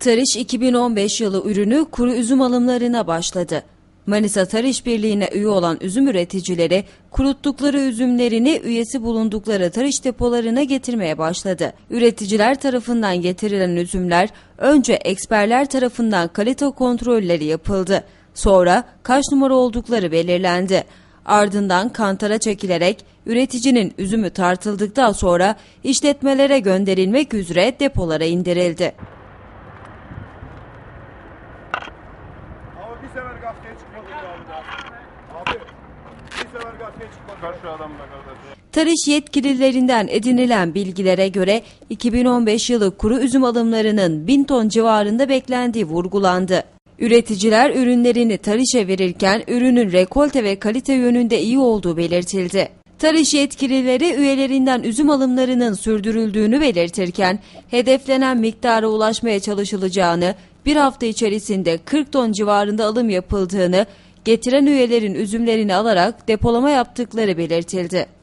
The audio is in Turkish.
Tarış 2015 yılı ürünü kuru üzüm alımlarına başladı. Manisa Tarış Birliği'ne üye olan üzüm üreticileri kuruttukları üzümlerini üyesi bulundukları tarış depolarına getirmeye başladı. Üreticiler tarafından getirilen üzümler önce eksperler tarafından kalite kontrolleri yapıldı. Sonra kaç numara oldukları belirlendi. Ardından kantara çekilerek üreticinin üzümü tartıldıktan sonra işletmelere gönderilmek üzere depolara indirildi. Bir sefer gazeteye çıkmadık abi daha. Abi bir sefer gazeteye çıkmadık. Çıkar şu adamla kardeşim. Tarış yetkililerinden edinilen bilgilere göre 2015 yılı kuru üzüm alımlarının 1000 ton civarında beklendiği vurgulandı. Üreticiler ürünlerini tarışa verirken ürünün rekolte ve kalite yönünde iyi olduğu belirtildi. Tarış yetkilileri üyelerinden üzüm alımlarının sürdürüldüğünü belirtirken hedeflenen miktara ulaşmaya çalışılacağını, bir hafta içerisinde 40 ton civarında alım yapıldığını, getiren üyelerin üzümlerini alarak depolama yaptıkları belirtildi.